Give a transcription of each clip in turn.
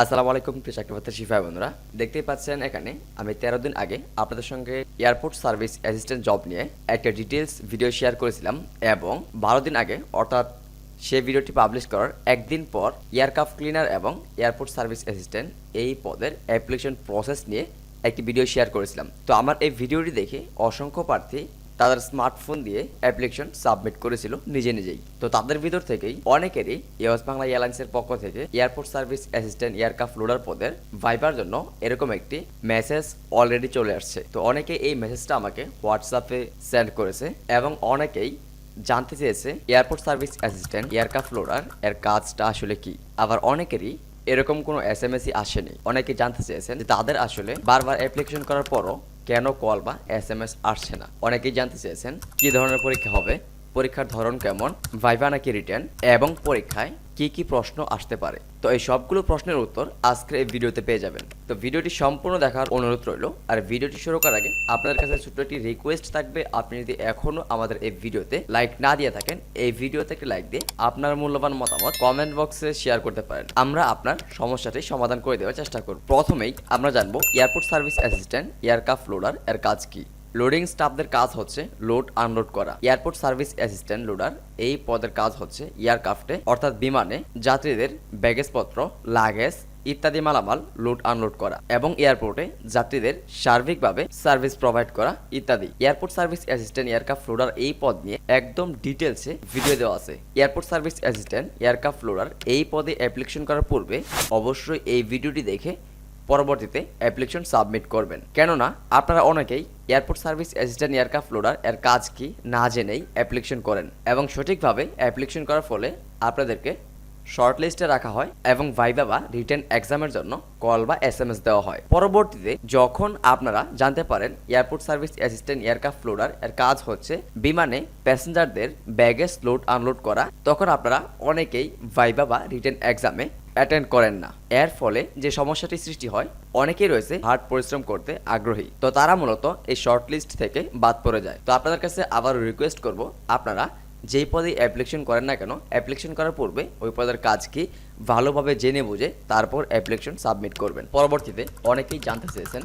আসসালামু আলাইকুম, প্রিয় চাকরিপ্রার্থী শিফা বন্ধুরা। দেখতেই পাচ্ছেন এখানে আমি তেরো দিন আগে আপনাদের সঙ্গে এয়ারপোর্ট সার্ভিস অ্যাসিস্ট্যান্ট জব নিয়ে একটা ডিটেলস ভিডিও শেয়ার করেছিলাম এবং বারো দিন আগে, অর্থাৎ সে ভিডিওটি পাবলিশ করার একদিন পর এয়ারক্রাফট ক্লিনার এবং এয়ারপোর্ট সার্ভিস অ্যাসিস্ট্যান্ট এই পদের অ্যাপ্লিকেশন প্রসেস নিয়ে একটি ভিডিও শেয়ার করেছিলাম। তো আমার এই ভিডিওটি দেখে অসংখ্য প্রার্থী তাদের স্মার্টফোন দিয়ে অ্যাপ্লিকেশন সাবমিট করেছিল নিজে নিজেই। তো তাদের ভিতর থেকেই অনেকেরই ইউএস বাংলা এয়ারলাইন্সের পক্ষ থেকে airport service assistant aircraft loader পদের ভাইবার জন্য এরকম একটি মেসেজ অলরেডি চলে আসছে। তো অনেকে এই মেসেজটা আমাকে হোয়াটসঅ্যাপে সেন্ড করেছে এবং অনেকেই জানতে চেয়েছে airport service assistant aircraft loader এর কাজটা আসলে কি? আবার অনেকেরই এরকম কোনো এস এম আসেনি। অনেকে জানতে চেয়েছেন যে তাদের আসলে বারবার অ্যাপ্লিকেশন করার পরও কেন কল বা এস এম এস আসছে না? অনেকেই জানতে চেয়েছেন, কি ধরনের পরীক্ষা হবে? পরীক্ষার ধরন কেমন? ভাইভা নাকি রিটার্ন এবং পরীক্ষায় কি কি প্রশ্ন আসতে পারে? তো এই সবগুলো প্রশ্নের উত্তর আজকের এই ভিডিওতে পেয়ে যাবেন। তো ভিডিওটি সম্পূর্ণ দেখার অনুরোধ রইল। আর ভিডিওটি শুরু করার আগে আপনাদের কাছে ছোট্ট একটি রিকোয়েস্ট থাকবে। আপনি যদি এখনও আমাদের এই ভিডিওতে লাইক না দিয়ে থাকেন, এই ভিডিওতে একটি লাইক দিয়ে আপনার মূল্যবান মতামত কমেন্ট বক্সে শেয়ার করতে পারেন। আমরা আপনার সমস্যাটি সমাধান করে দেওয়ার চেষ্টা করব। প্রথমেই আমরা জানব airport service assistant aircraft loader এর কাজ কি? লোডিং স্টাফদের কাজ হচ্ছে লোড আনলোড করা। এয়ারপোর্ট সার্ভিস অ্যাসিস্ট্যান্ট লোডার, এই পদের কাজ হচ্ছে এয়ারক্রাফটে, অর্থাৎ বিমানে যাত্রীদের ব্যাগেজপত্র, লাগেজ ইত্যাদি মালামাল লোড আনলোড করা এবং এয়ারপোর্টে যাত্রীদের সার্বিকভাবে সার্ভিস প্রোভাইড করা ইত্যাদি। Airport service assistant aircraft loader এই পদ নিয়ে একদম ডিটেলসে ভিডিও দেওয়া আছে। Airport service assistant aircraft loader এই পদে অ্যাপ্লিকেশন করার পূর্বে অবশ্যই এই ভিডিওটি দেখে পরবর্তীতে অ্যাপ্লিকেশন সাবমিট করবেন। কেননা, আপনারা অনেকেই airport service assistant aircraft loader এর কাজ কি? না জেনেই অ্যাপ্লিকেশন করেন এবং সঠিকভাবে অ্যাপ্লিকেশন করার ফলে আপনাদেরকে শর্ট লিস্টে রাখা হয় এবং ভাইবা বা রিটেন এক্সামের জন্য কল বা এস এম এস দেওয়া হয়। পরবর্তীতে যখন আপনারা জানতে পারেন airport service assistant aircraft loader এর কাজ হচ্ছে বিমানে প্যাসেঞ্জারদের ব্যাগেজ লোড আনলোড করা, তখন আপনারা অনেকেই ভাইবা বা রিটেন এক্সামে অ্যাটেন্ড করেন না। এর ফলে যে সমস্যাটি সৃষ্টি হয়, অনেকেই রয়েছে হার্ড পরিশ্রম করতে আগ্রহী। তো তারা মূলত এই শর্ট লিস্ট থেকে বাদ পড়ে যায়। তো আপনাদের কাছে আবার রিকোয়েস্ট করব, আপনারা যেই পদে অ্যাপ্লিকেশন করেন না কেন অ্যাপ্লিকেশন করার পূর্বে ওই পদের কাজ কি ভালোভাবে জেনে বুঝে তারপর অ্যাপ্লিকেশন সাবমিট করবেন। পরবর্তীতে অনেকেই জানতে চেয়েছেন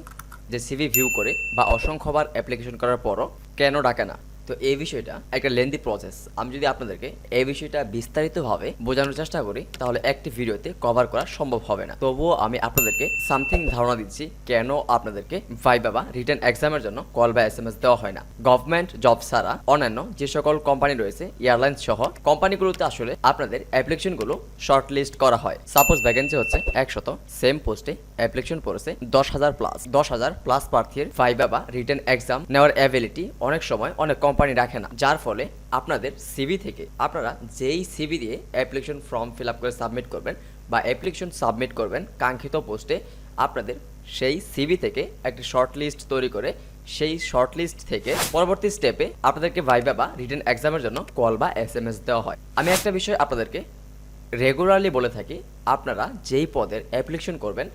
যে সিভি ভিউ করে বা অসংখ্যবার অ্যাপ্লিকেশন করার পরও কেন ডাকে না। তো এই বিষয়টা একটা লেন্দি প্রসেস আমি যদি আপনাদেরকে এই বিষয়টা বিস্তারিতভাবে বোঝানোর চেষ্টা করি, তাহলে একটি ভিডিওতে কভার করা সম্ভব হবে না। তবুও আমি আপনাদেরকে সামথিং ধারণা দিচ্ছি, কেন আপনাদেরকে ভাইবা বা রিটার্ন এক্সামের জন্য কল বা এস এম এস দেওয়া হয় না। গভর্নমেন্ট জব ছাড়া অন্যান্য যে সকল কোম্পানি রয়েছে এয়ারলাইন্স সহ কোম্পানিগুলোতে আসলে আপনাদের অ্যাপ্লিকেশনগুলো শর্ট লিস্ট করা হয়। সাপোজ ভ্যাকেন্সি হচ্ছে একশত সেম পোস্টে অ্যাপ্লিকেশন পড়েছে দশ হাজার প্লাস দশ হাজার প্লাস প্রার্থীর ভাইবা বা রিটার্ন এক্সাম নেওয়ার অ্যাবিলিটি অনেক সময় অনেক কোম্পানি রাখে না। যার ফলে আপনাদের সিভি থেকে আপনারা যেই সিভি দিয়ে অ্যাপ্লিকেশন ফর্ম ফিল আপ করে সাবমিট করবেন বা অ্যাপ্লিকেশন সাবমিট করবেন কাঙ্ক্ষিত পোস্টে আপনাদের সেই সিভি থেকে একটি শর্ট লিস্ট তৈরি করে সেই শর্ট লিস্ট থেকে পরবর্তী স্টেপে আপনাদেরকে ভাইবা বা রিটার্ন এক্সামের জন্য কল বা এস এম এস দেওয়া হয়। আমি একটা বিষয় আপনাদেরকে রেগুলারলি বলে থাকি, আপনারা যেই পদের অ্যাপ্লিকেশন করবেন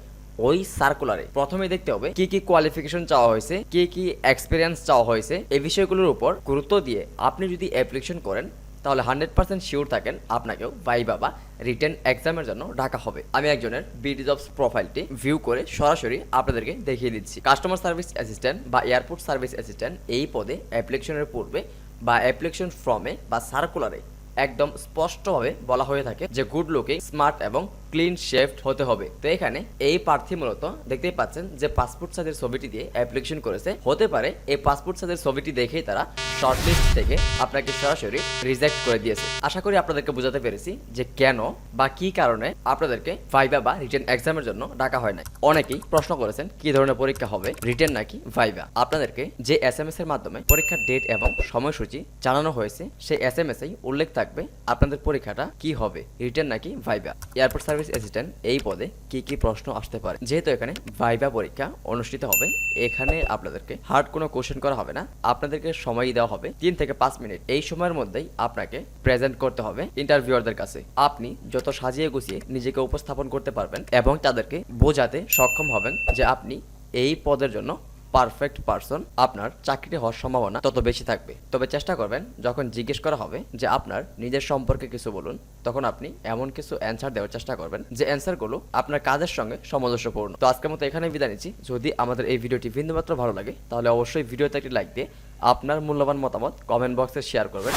ওই সার্কুলারে প্রথমে দেখতে হবে কি কি কোয়ালিফিকেশন চাওয়া হয়েছে, কি কি এক্সপিরিয়েন্স চাওয়া হয়েছে। এই বিষয়গুলোর উপর গুরুত্ব দিয়ে আপনি যদি অ্যাপ্লিকেশন করেন, তাহলে হান্ড্রেড পার্সেন্ট শিওর থাকেন আপনাকেও বাই বাবা রিটেন এক্সামের জন্য ডাকা হবে। আমি একজনের বিডি জবস প্রোফাইলটি ভিউ করে সরাসরি আপনাদেরকে দেখিয়ে দিচ্ছি। কাস্টমার সার্ভিস অ্যাসিস্ট্যান্ট বা এয়ারপোর্ট সার্ভিস অ্যাসিস্ট্যান্ট এই পদে অ্যাপ্লিকেশনের পূর্বে বা অ্যাপ্লিকেশন ফর্মে বা সার্কুলারে একদম স্পষ্টভাবে বলা হয়ে থাকে যে গুড লুকিং স্মার্ট এবং ক্লিন শেফট হতে হবে। তো এখানে এই প্রার্থী মূলত দেখতেই পাচ্ছেন যে পাসপোর্ট সাইজের ছবিটি দিয়ে অ্যাপ্লিকেশন করেছে। হতে পারে এই পাসপোর্ট সাইজের ছবিটি দেখেই তারা শর্টলিস্ট থেকে আপনাকে সরাসরি রিজেক্ট করে দিয়েছে। আশা করি আপনাদেরকে বোঝাতে পেরেছি যে কেন বা কি কারণে আপনাদেরকে ভাইবা বা রিটেন এক্সামের জন্য ডাকা হয় না অনেকেই প্রশ্ন করেছেন, কি ধরনের পরীক্ষা হবে? রিটেন নাকি ভাইবা আপনাদেরকে যে এস এম এস এর মাধ্যমে পরীক্ষার ডেট এবং সময়সূচি জানানো হয়েছে, সেই এস এম এস এই উল্লেখ থাকবে আপনাদের পরীক্ষাটা কি হবে? রিটেন নাকি ভাইবা এয়ারপোর্ট সার্ভিস অ্যাসিস্ট্যান্ট এই পদে কি কি প্রশ্ন আসতে পারে? যেহেতু এখানে ভাইবা পরীক্ষা অনুষ্ঠিত হবে, এখানে আপনাদেরকে হার্ড কোনো কোশ্চেন করা হবে না। আপনাদেরকে সময় দেওয়া হবে, তিন থেকে পাঁচ মিনিট। এই সময়ের মধ্যেই আপনাকে প্রেজেন্ট করতে হবে ইন্টারভিউয়ারদের কাছে। আপনি যত সাজিয়ে গুছিয়ে নিজেকে উপস্থাপন করতে পারবেন এবং তাদেরকে বোঝাতে সক্ষম হবেন যে আপনি এই পদের জন্য পারফেক্ট পারসন আপনার চাকরিটি হওয়ার সম্ভাবনা তত বেশি থাকবে। তবে চেষ্টা করবেন, যখন জিজ্ঞেস করা হবে যে আপনার নিজের সম্পর্কে কিছু বলুন, তখন আপনি এমন কিছু অ্যান্সার দেওয়ার চেষ্টা করবেন, যে অ্যান্সারগুলো আপনার কাজের সঙ্গে সামঞ্জস্যপূর্ণ। তো আজকের মতো এখানে বিদায় নিচ্ছি। যদি আমাদের এই ভিডিওটি বিন্দুমাত্র ভালো লাগে, তাহলে অবশ্যই ভিডিওতে একটি লাইক দিয়ে আপনার মূল্যবান মতামত কমেন্ট বক্সে শেয়ার করবেন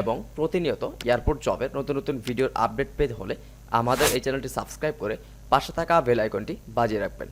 এবং প্রতিনিয়ত এয়ারপোর্ট জবের নতুন নতুন ভিডিওর আপডেট পেতে হলে আমাদের এই চ্যানেলটি সাবস্ক্রাইব করে পাশে থাকা বেল আইকনটি বাজিয়ে রাখবেন।